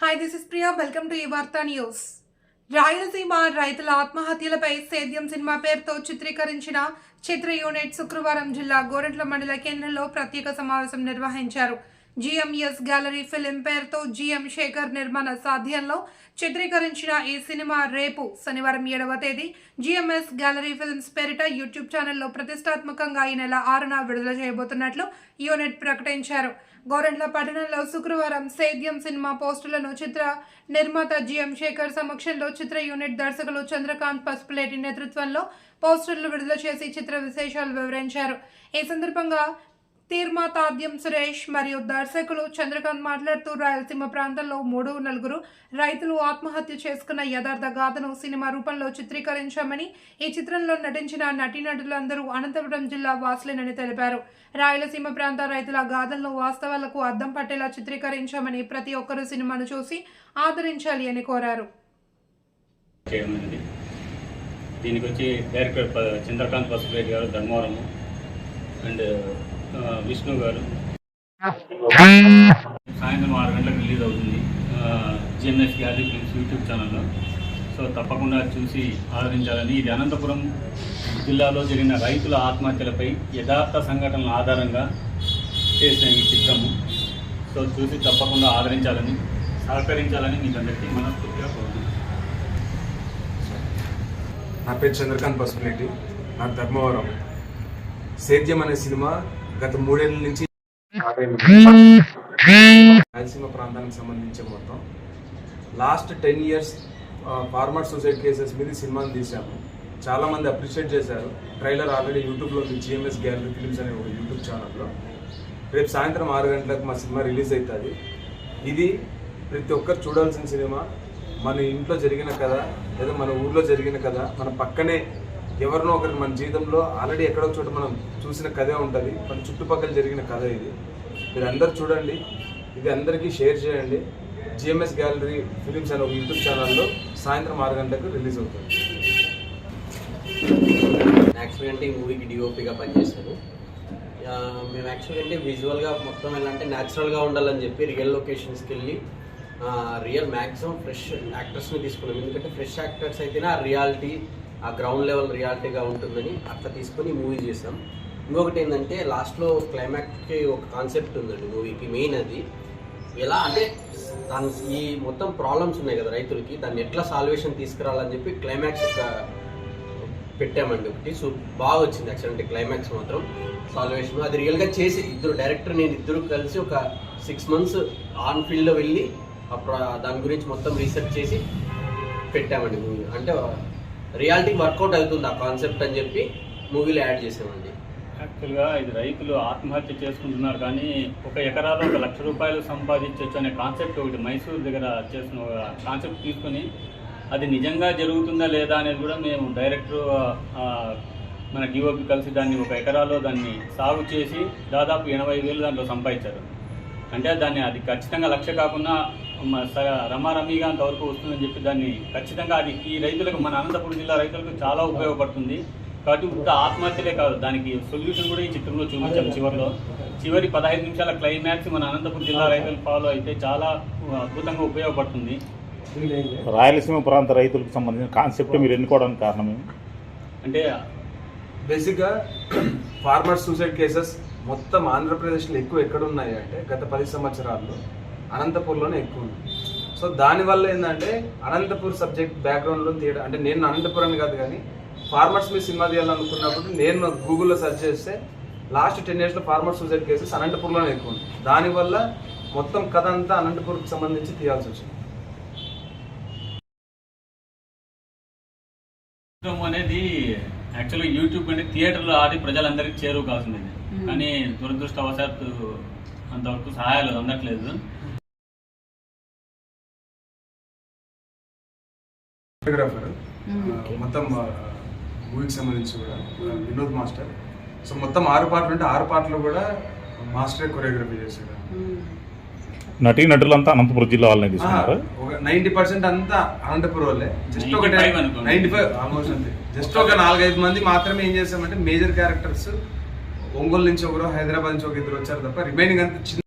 Hi this is Priya welcome to ఈ వార్తా news Rayalaseema రైతుల ఆత్మహత్యలపై సేద్యం సినిమా పేరుతో చిత్రీకరించిన చిత్ర యూనిట్ శుక్రవారం జిల్లా గోరెంట్ల మండల కేంద్రంలో ప్రత్యేక సమావేశం నిర్వహించారు. జిఎంఎస్ గ్యాలరీ ఫిలిం పేరుతో జిఎం శేఖర్ నిర్మాణ సాధ్యంలో చిత్రీకరించిన ఈ సినిమా రేపు శనివారం ఏడవ తేదీ. జిఎంఎస్ గ్యాలరీ ఫిల్మ్స్ పేరిట యూట్యూబ్ ఛానల్లో ప్రతిష్టాత్మకంగా ఈ నెల ఆరున విడుదల చేయబోతున్నట్లు యూనిట్ ప్రకటించారు. గోరెంట్ల పట్టణంలో శుక్రవారం సేద్యం సినిమా పోస్టులను చిత్ర నిర్మాత జిఎం శేఖర్ సమక్షంలో చిత్ర యూనిట్ దర్శకులు చంద్రకాంత్ పసుపులేటి నేతృత్వంలో పోస్టర్లు విడుదల చేసి చిత్ర విశేషాలు వివరించారు. ఈ సందర్భంగా తీర్మాతాద్యం సురేష్ మరియు దర్శకులు చంద్రకాంత్ మాట్లాడుతూ రాయలసీమ ప్రాంతంలో మూడు నలుగురు రైతులు ఆత్మహత్య చేసుకున్న యథార్థ గాథను సినిమా రూపంలో చిత్రీకరించామని ఈ చిత్రంలో నటించిన నటీనటులందరూ అనంతపురం జిల్లా వాసులేనని తెలిపారు. రాయలసీమ ప్రాంత రైతుల గాథలను వాస్తవాలకు అద్దం పట్టేలా చిత్రీకరించామని ప్రతి ఒక్కరూ సినిమాను చూసి ఆదరించాలి అని కోరారు. దీనికి వచ్చి డైరెక్టర్ చంద్రకాంత్ గారు ధర్మవరము అండ్ విష్ణు గారు. సాయంత్రం ఆరు గంటలకు రిలీజ్ అవుతుంది. జిఎంఎస్ గ్యాలరీ ఫిల్మ్స్ యూట్యూబ్ ఛానల్లో. సో తప్పకుండా చూసి ఆదరించాలని ఇది అనంతపురం జిల్లాలో జరిగిన రైతుల ఆత్మహత్యలపై యథార్థ సంఘటనల ఆధారంగా చేసిన ఈ చిత్రము. సో చూసి తప్పకుండా ఆదరించాలని సహకరించాలని మీకు అందరికీ మనస్ఫూర్తిగా కోరుతున్నాను. నా పేరు చంద్రకాంత్ పసుపులేటి నా ధర్మవరం. సేద్యం అనే సినిమా గత మూడేళ్ళ నుంచి రాయలసీమ ప్రాంతానికి సంబంధించి మొత్తం last ten years farmer suicide cases మీద ఈ సినిమాని తీశాము. చాలా మంది అప్రిషియేట్ చేశారు. ట్రైలర్ ఆల్రెడీ యూట్యూబ్లో ఉంది. జిఎంఎస్ గ్యాలరీ ఫిల్మ్స్ అనే ఒక యూట్యూబ్ ఛానల్లో. రేపు సాయంత్రం ఆరు గంటలకు మా సినిమా రిలీజ్ అవుతుంది. ఇది ప్రతి ఒక్కరు చూడాల్సిన సినిమా. మన ఇంట్లో జరిగిన కథ లేదా మన ఊర్లో జరిగిన కథ మన పక్కనే ఎవరినో ఒకరి మన జీవితంలో ఆల్రెడీ ఎక్కడో చోట మనం చూసిన కథే ఉంటుంది. మన చుట్టుపక్కల జరిగిన కథ ఇది. మీరు అందరు చూడండి. ఇది అందరికీ షేర్ చేయండి. జిఎంఎస్ గ్యాలరీ ఫిలిమ్స్ అనే ఒక యూట్యూబ్ ఛానల్లో సాయంత్రం ఆరు గంటలకు రిలీజ్ అవుతుంది. యాక్చువల్ అంటే ఈ మూవీకి డిఓపిగా పనిచేశాను. మేము యాక్చువల్ అంటే విజువల్గా మొత్తం ఎలా అంటే న్యాచురల్గా ఉండాలని చెప్పి రియల్ లొకేషన్స్కి వెళ్ళి రియల్ మ్యాక్సిమం ఫ్రెష్ యాక్టర్స్ని తీసుకున్నాం. ఎందుకంటే ఫ్రెష్ యాక్టర్స్ అయితేనే ఆ రియాలిటీ ఆ గ్రౌండ్ లెవెల్ రియాలిటీగా ఉంటుందని అట్లా తీసుకొని మూవీ చేసాం ఇంకొకటి ఏంటంటే లాస్ట్లో క్లైమాక్స్కి ఒక కాన్సెప్ట్ ఉందండి మూవీకి మెయిన్ అది. ఎలా అంటే దాని ఈ మొత్తం ప్రాబ్లమ్స్ ఉన్నాయి కదా రైతులకి దాన్ని ఎట్లా సాల్వేషన్ తీసుకురావాలని చెప్పి క్లైమాక్స్ ఒక పెట్టామండి ఒకటి. సో బాగా వచ్చింది యాక్చువల్ అంటే క్లైమాక్స్ మాత్రం సాల్వేషన్ అది రియల్గా చేసి ఇద్దరు డైరెక్టర్ నేను ఇద్దరు కలిసి ఒక సిక్స్ మంత్స్ ఆన్ ఫీల్డ్లో వెళ్ళి అప్పుడు దాని గురించి మొత్తం రీసెర్చ్ చేసి పెట్టామండి మూవీ అంటే రియాలిటీ వర్కౌట్ అవుతుంది ఆ కాన్సెప్ట్ అని చెప్పి మూవీలో యాడ్ చేసామండి. యాక్చువల్గా ఇది రైతులు ఆత్మహత్య చేసుకుంటున్నారు కానీ ఒక ఎకరాలో ఒక లక్ష రూపాయలు సంపాదించవచ్చు అనే కాన్సెప్ట్ ఒకటి మైసూర్ దగ్గర చేసిన ఒక కాన్సెప్ట్ తీసుకొని అది నిజంగా జరుగుతుందా లేదా అనేది కూడా మేము డైరెక్టర్ మన డిఓపి కలిసి దాన్ని ఒక ఎకరాలో దాన్ని సాగు చేసి దాదాపు ఎనభై వేలు దాంట్లో సంపాదించారు. అంటే దాన్ని అది ఖచ్చితంగా లక్ష కాకుండా రమారమీగా అంతవరకు వస్తుందని చెప్పి దాన్ని ఖచ్చితంగా అది ఈ రైతులకు మన అనంతపురం జిల్లా రైతులకు చాలా ఉపయోగపడుతుంది. కాబట్టి ఉత్త ఆత్మహత్యలే కాదు దానికి సొల్యూషన్ కూడా ఈ చిత్రంలో చూపించాం చివరిలో. చివరి పదహైదు నిమిషాల క్లైమాక్స్ మన అనంతపురం జిల్లా రైతులు ఫాలో అయితే చాలా అద్భుతంగా ఉపయోగపడుతుంది. రాయలసీమ ప్రాంత రైతులకు సంబంధించిన కాన్సెప్ట్ మీరు ఎన్నుకోవడానికి కారణం? అంటే బేసిక్గా ఫార్మర్ సూసైడ్ కేసెస్ మొత్తం ఆంధ్రప్రదేశ్లో ఎక్కువ ఎక్కడ ఉన్నాయి అంటే గత పది సంవత్సరాల్లో అనంతపూర్లోనే ఎక్కువ ఉంది. సో దానివల్ల ఏంటంటే అనంతపూర్ సబ్జెక్ట్ బ్యాక్గ్రౌండ్లో తీయడం అంటే నేను అనంతపురం కాదు కానీ ఫార్మర్స్ మీద సినిమా తీయాలనుకున్నప్పుడు నేను గూగుల్లో సెర్చ్ చేస్తే లాస్ట్ టెన్ ఇయర్స్లో ఫార్మర్ సూసైడ్ కేసెస్ అనంతపూర్లోనే ఎక్కువ ఉంది. దానివల్ల మొత్తం కథ అంతా అనంతపూర్కి సంబంధించి తీయాల్సి వచ్చింది. అనేది యాక్చువల్గా యూట్యూబ్ అంటే థియేటర్లో ఆడి ప్రజలందరికీ చేరువ కావాల్సింది కానీ దురదృష్టవశాత్తు అంతవరకు సహాయాలు అందట్లేదు. ఫోటోగ్రాఫర్. మొత్తం మూవీకి సంబంధించి కూడా వినోద్ మాస్టర్. సో మొత్తం ఆరు పాటలు ఉంటే ఆరు పాటలు కూడా మాస్టరే కొరియోగ్రఫీ చేశాడు నటీ నటులంతా అనంతపురం జిల్లా వాళ్ళని తీసుకున్నారు. నైన్టీ పర్సెంట్ అంతా అనంతపురం వాళ్ళే. జస్ట్ ఒక 95 అనుకోండి. నైన్టీ ఫైవ్ ఆల్మోస్ట్ అంతే. జస్ట్ ఒక నాలుగైదు మంది మాత్రమే ఏం చేసామంటే మేజర్ క్యారెక్టర్స్ ఒంగోలు నుంచి ఒకరు హైదరాబాద్ నుంచి ఒక ఇద్దరు వచ్చారు తప్ప రిమైనింగ్ అంతా చిన్న